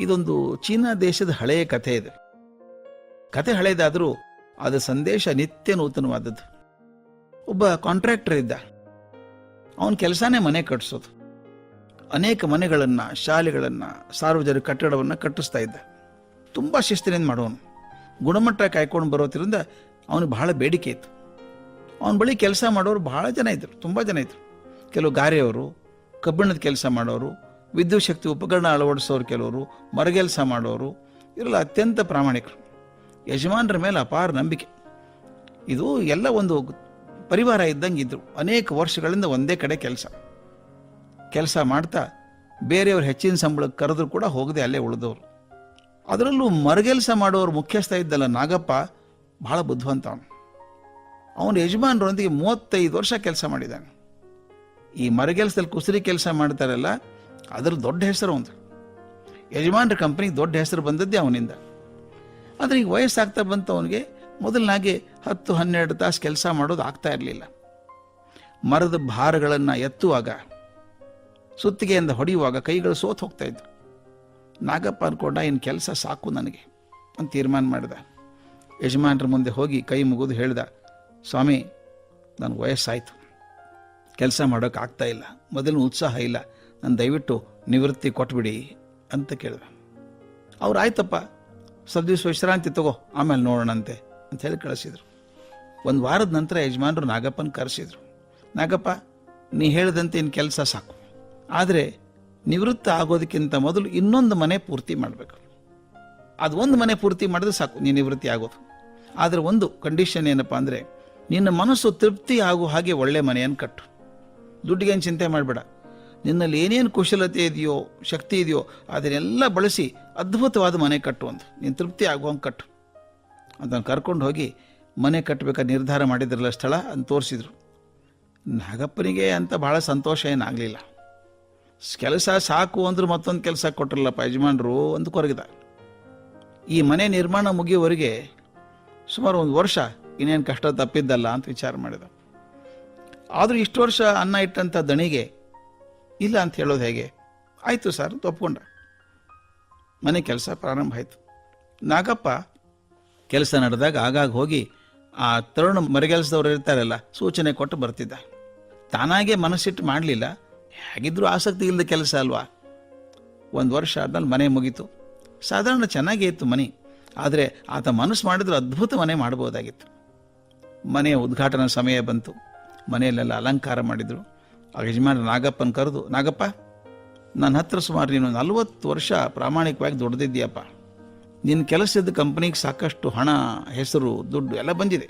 ಇದೊಂದು ಚೀನಾ ದೇಶದ ಹಳೆಯ ಕಥೆ ಇದೆ. ಕಥೆ ಹಳೆಯದಾದರೂ ಅದರ ಸಂದೇಶ ನಿತ್ಯ ನೂತನವಾದದ್ದು. ಒಬ್ಬ ಕಾಂಟ್ರಾಕ್ಟರ್ ಇದ್ದ. ಅವನ ಕೆಲಸನೇ ಮನೆ ಕಟ್ಟಿಸೋದು ಅನೇಕ ಮನೆಗಳನ್ನು, ಶಾಲೆಗಳನ್ನು, ಸಾರ್ವಜನಿಕ ಕಟ್ಟಡವನ್ನು ಕಟ್ಟಿಸ್ತಾ ಇದ್ದ. ತುಂಬ ಶಿಸ್ತಿನಿಂದ ಮಾಡೋನು. ಗುಣಮಟ್ಟ ಕಾಯ್ಕೊಂಡು ಬರೋದ್ರಿಂದ ಅವನಿಗೆ ಬಹಳ ಬೇಡಿಕೆ ಇತ್ತು. ಅವನ ಬಳಿ ಕೆಲಸ ಮಾಡೋರು ಬಹಳ ಜನ ಇದ್ದರು ತುಂಬ ಜನ ಇದ್ದರು ಕೆಲವು ಗಾರೆಯವರು, ಕಬ್ಬಿಣದ ಕೆಲಸ ಮಾಡೋರು ವಿದ್ಯುತ್ ಶಕ್ತಿ ಉಪಕರಣ ಅಳವಡಿಸೋರು ಕೆಲವರು ಮರಗೆಲಸ ಮಾಡೋರು, ಇವರೆಲ್ಲ ಅತ್ಯಂತ ಪ್ರಾಮಾಣಿಕರು. ಯಜಮಾನರ ಮೇಲೆ ಅಪಾರ ನಂಬಿಕೆ. ಇದು ಎಲ್ಲ ಒಂದು ಪರಿವಾರ ಇದ್ದಂಗೆ ಇದ್ದರು ಅನೇಕ ವರ್ಷಗಳಿಂದ ಒಂದೇ ಕಡೆ ಕೆಲಸ. ಕೆಲಸ ಮಾಡ್ತಾ ಬೇರೆಯವ್ರ ಹೆಚ್ಚಿನ ಸಂಬಳಕ್ಕೆ ಕರೆದ್ರು ಕೂಡ ಹೋಗದೆ ಅಲ್ಲೇ ಉಳಿದವರು. ಅದರಲ್ಲೂ ಮರಗೆಲಸ ಮಾಡೋರು ಮುಖ್ಯಸ್ಥ ಇದ್ದಲ್ಲ ನಾಗಪ್ಪ, ಬಹಳ ಬುದ್ಧಿವಂತ ಅವನು. ಅವನ ಯಜಮಾನರೊಂದಿಗೆ ಮೂವತ್ತೈದು ವರ್ಷ ಕೆಲಸ ಮಾಡಿದ್ದಾನೆ. ಈ ಮರಗೆಲಸದಲ್ಲಿ ಕುಸರಿ ಕೆಲಸ ಮಾಡ್ತಾರಲ್ಲ ಅದರ ದೊಡ್ಡ ಹೆಸರು ಒಂದು. ಯಜಮಾನ್ರ ಕಂಪ್ನಿಗೆ ದೊಡ್ಡ ಹೆಸರು ಬಂದದ್ದೇ ಅವನಿಂದ. ಆದರೆ ಈಗ ವಯಸ್ಸಾಗ್ತಾ ಬಂತು ಅವನಿಗೆ, ಮೊದಲನಾಗೆ ಹತ್ತು, ಹನ್ನೆರಡು ತಾಸು ಕೆಲಸ ಮಾಡೋದು ಆಗ್ತಾ ಇರಲಿಲ್ಲ. ಮರದ ಭಾರಗಳನ್ನು ಎತ್ತುವಾಗ, ಸುತ್ತಿಗೆಯಿಂದ ಹೊಡೆಯುವಾಗ ಕೈಗಳು ಸೋತು ಹೋಗ್ತಾ ಇದ್ವು. ನಾಗಪ್ಪ ಅನ್ಕೊಂಡ ಇನ್ನು ಕೆಲಸ ಸಾಕು ನನಗೆ ಅಂತ ತೀರ್ಮಾನ ಮಾಡಿದ. ಯಜಮಾನ್ರ ಮುಂದೆ ಹೋಗಿ ಕೈ ಮುಗಿದು ಹೇಳ್ದ, ಸ್ವಾಮಿ, ನನಗೆ ವಯಸ್ಸಾಯಿತು. ಕೆಲಸ ಮಾಡೋಕೆ ಆಗ್ತಾ ಇಲ್ಲ. ಮೊದಲು ಉತ್ಸಾಹ ಇಲ್ಲ. ನಾನು ದಯವಿಟ್ಟು ನಿವೃತ್ತಿ ಕೊಟ್ಬಿಡಿ ಅಂತ ಕೇಳಿದೆ. ಅವ್ರು ಆಯ್ತಪ್ಪ ಸ್ವಲ್ಪ ದಿವಸ ವಿಶ್ರಾಂತಿ ತಗೋ, ಆಮೇಲೆ ನೋಡೋಣಂತೆ ಅಂತ ಹೇಳಿ ಕಳಿಸಿದ್ರು. ಒಂದು ವಾರದ ನಂತರ ಯಜಮಾನರು ನಾಗಪ್ಪನ ಕರೆಸಿದ್ರು. ನಾಗಪ್ಪ, ನೀ ಹೇಳಿದಂತೆ ಇನ್ನು ಕೆಲಸ ಸಾಕು. ಆದರೆ ನಿವೃತ್ತ ಆಗೋದಕ್ಕಿಂತ ಮೊದಲು ಇನ್ನೊಂದು ಮನೆ ಪೂರ್ತಿ ಮಾಡಬೇಕು. ಅದು ಒಂದು ಮನೆ ಪೂರ್ತಿ ಮಾಡಿದ್ರೆ ಸಾಕು, ನೀ ನಿವೃತ್ತಿ ಆಗೋದು. ಆದರೆ ಒಂದು ಕಂಡೀಷನ್ ಏನಪ್ಪ ಅಂದರೆ, ನಿನ್ನ ಮನಸ್ಸು ತೃಪ್ತಿ ಆಗೋ ಹಾಗೆ ಒಳ್ಳೆ ಮನೆಯನ್ನು ಕಟ್ಟು. ದುಡ್ಡಿಗೇನು ಚಿಂತೆ ಮಾಡಬೇಡ. ನಿನ್ನಲ್ಲಿ ಏನೇನು ಕುಶಲತೆ ಇದೆಯೋ, ಶಕ್ತಿ ಇದೆಯೋ, ಅದನ್ನೆಲ್ಲ ಬಳಸಿ ಅದ್ಭುತವಾದ ಮನೆ ಕಟ್ಟು ಅಂತ ನೀನು ತೃಪ್ತಿ ಆಗುವಂಗೆ ಕಟ್ಟು. ಅದನ್ನು ಕರ್ಕೊಂಡು ಹೋಗಿ ಮನೆ ಕಟ್ಟಬೇಕಾದ ನಿರ್ಧಾರ ಮಾಡಿದ್ರಲ್ಲ ಸ್ಥಳ ಅಂತ ತೋರಿಸಿದ್ರು. ನಾಗಪ್ಪನಿಗೆ ಅಂತ ಭಾಳ ಸಂತೋಷ ಏನಾಗಲಿಲ್ಲ. ಕೆಲಸ ಸಾಕು ಅಂದ್ರೆ ಮತ್ತೊಂದು ಕೆಲಸ ಕೊಟ್ಟರಲ್ಲಪ್ಪ ಯಜಮಾನರು ಅಂತ ಕೊರಗಿದ ಈ ಮನೆ ನಿರ್ಮಾಣ ಮುಗಿಯುವವರೆಗೆ ಸುಮಾರು ಒಂದು ವರ್ಷ ಇನ್ನೇನು ಕಷ್ಟ ತಪ್ಪಿದ್ದಲ್ಲ ಅಂತ ವಿಚಾರ ಮಾಡಿದ ಆದರೂ ಇಷ್ಟು ವರ್ಷ ಅನ್ನ ಇಟ್ಟಂಥ ದಣಿಗೆ ಇಲ್ಲ ಅಂತ ಹೇಳೋದು ಹೇಗೆ? ಆಯಿತು ಸರ್, ಅಂತ ಒಪ್ಕೊಂಡ. ಮನೆ ಕೆಲಸ ಪ್ರಾರಂಭ ಆಯಿತು. ನಾಗಪ್ಪ ಕೆಲಸ ನಡೆದಾಗ ಆಗಾಗ ಹೋಗಿ ಆ ತರುಣ ಮರಗೆಲಸದವ್ರು ಇರ್ತಾರಲ್ಲ, ಸೂಚನೆ ಕೊಟ್ಟು ಬರ್ತಿದ್ದ. ತಾನಾಗೆ ಮನಸ್ಸಿಟ್ಟು ಮಾಡಲಿಲ್ಲ. ಹೇಗಿದ್ರೂ ಆಸಕ್ತಿ ಇಲ್ಲದ ಕೆಲಸ ಅಲ್ವಾ? ಒಂದು ವರ್ಷ ಆದ್ಮೇಲೆ ಮನೆ ಮುಗೀತು. ಸಾಧಾರಣ ಚೆನ್ನಾಗೇ ಇತ್ತು ಮನೆ. ಆದರೆ ಆತ ಮನಸ್ಸು ಮಾಡಿದ್ರೆ ಅದ್ಭುತ ಮನೆ ಮಾಡ್ಬೋದಾಗಿತ್ತು. ಮನೆಯ ಉದ್ಘಾಟನಾ ಸಮಯ ಬಂತು. ಮನೆಯಲ್ಲೆಲ್ಲ ಅಲಂಕಾರ ಮಾಡಿದರು. ಆ ಯಜಮಾನ ನಾಗಪ್ಪನ ಕರೆದು, ನಾಗಪ್ಪ ನನ್ನ ಹತ್ರ ಸುಮಾರು ನೀನು ನಲವತ್ತು ವರ್ಷ ಪ್ರಾಮಾಣಿಕವಾಗಿ ದುಡ್ದಿದ್ದೀಯಪ್ಪ. ನಿನ್ನ ಕೆಲಸದ ಕಂಪ್ನಿಗೆ ಸಾಕಷ್ಟು ಹಣ, ಹೆಸರು, ದುಡ್ಡು ಎಲ್ಲ ಬಂದಿದೆ.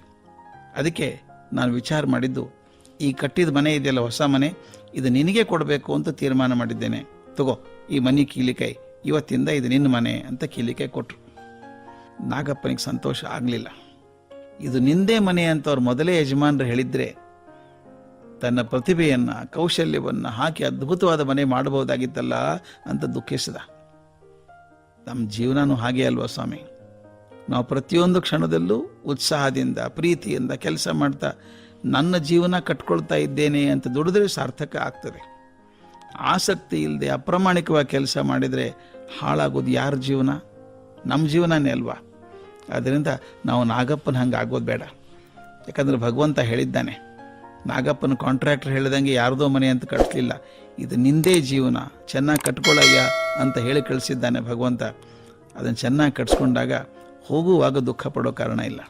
ಅದಕ್ಕೆ ನಾನು ವಿಚಾರ ಮಾಡಿದ್ದು, ಈ ಕಟ್ಟಿದ ಮನೆ ಇದೆಯಲ್ಲ ಹೊಸ ಮನೆ, ಇದು ನಿನಗೆ ಕೊಡಬೇಕು ಅಂತ ತೀರ್ಮಾನ ಮಾಡಿದ್ದೇನೆ. ತಗೋ, ಈ ಮನೆ ಕೀಲಿಕಾಯಿ, ಇವತ್ತಿಂದ ಇದು ನಿನ್ನ ಮನೆ ಅಂತ ಕೀಲಿಕಾಯಿ ಕೊಟ್ಟರು ನಾಗಪ್ಪನಿಗೆ ಸಂತೋಷ ಆಗಲಿಲ್ಲ. ಇದು ನಿಂದೇ ಮನೆ ಅಂತ ಅವ್ರು ಮೊದಲೇ ಯಜಮಾನರು ಹೇಳಿದ್ರೆ ತನ್ನ ಪ್ರತಿಭೆಯನ್ನು, ಕೌಶಲ್ಯವನ್ನು ಹಾಕಿ ಅದ್ಭುತವಾದ ಮನೆ ಮಾಡಬಹುದಾಗಿತ್ತಲ್ಲ ಅಂತ ದುಃಖಿಸಿದ. ನಮ್ಮ ಜೀವನನೂ ಹಾಗೆ ಅಲ್ವಾ ಸ್ವಾಮಿ? ನಾವು ಪ್ರತಿಯೊಂದು ಕ್ಷಣದಲ್ಲೂ ಉತ್ಸಾಹದಿಂದ, ಪ್ರೀತಿಯಿಂದ ಕೆಲಸ ಮಾಡ್ತಾ ನನ್ನ ಜೀವನ ಕಟ್ಕೊಳ್ತಾ ಇದ್ದೇನೆ ಅಂತ ದುಡಿದ್ರೆ ಸಾರ್ಥಕ ಆಗ್ತದೆ. ಆಸಕ್ತಿ ಇಲ್ಲದೆ ಅಪ್ರಾಮಾಣಿಕವಾಗಿ ಕೆಲಸ ಮಾಡಿದರೆ ಹಾಳಾಗೋದು ಯಾರ ಜೀವನ? ನಮ್ಮ ಜೀವನನೇ ಅಲ್ವಾ? ಆದ್ದರಿಂದ ನಾವು ನಾಗಪ್ಪನ ಹಂಗೆ ಆಗೋದು ಬೇಡ. ಯಾಕಂದರೆ ಭಗವಂತ ಹೇಳಿದ್ದಾನೆ ನಾಗಪ್ಪನ ಕಾಂಟ್ರಾಕ್ಟರ್ ಹೇಳಿದಂಗೆ ಯಾರ್ದೋ ಮನೆ ಅಂತ ಕಟ್ಟಲಿಲ್ಲ ಇದು ನಿಂದೇ ಜೀವನ, ಚೆನ್ನಾಗಿ ಕಟ್ಕೊಳ್ಳಯ್ಯ ಅಂತ ಹೇಳಿ ಕಳಿಸಿದ್ದಾನೆ ಭಗವಂತ. ಅದನ್ನು ಚೆನ್ನಾಗಿ ಕಟ್ಸ್ಕೊಂಡಾಗ ಹೋಗುವಾಗ ದುಃಖ ಪಡೋ ಕಾರಣ ಇಲ್ಲ.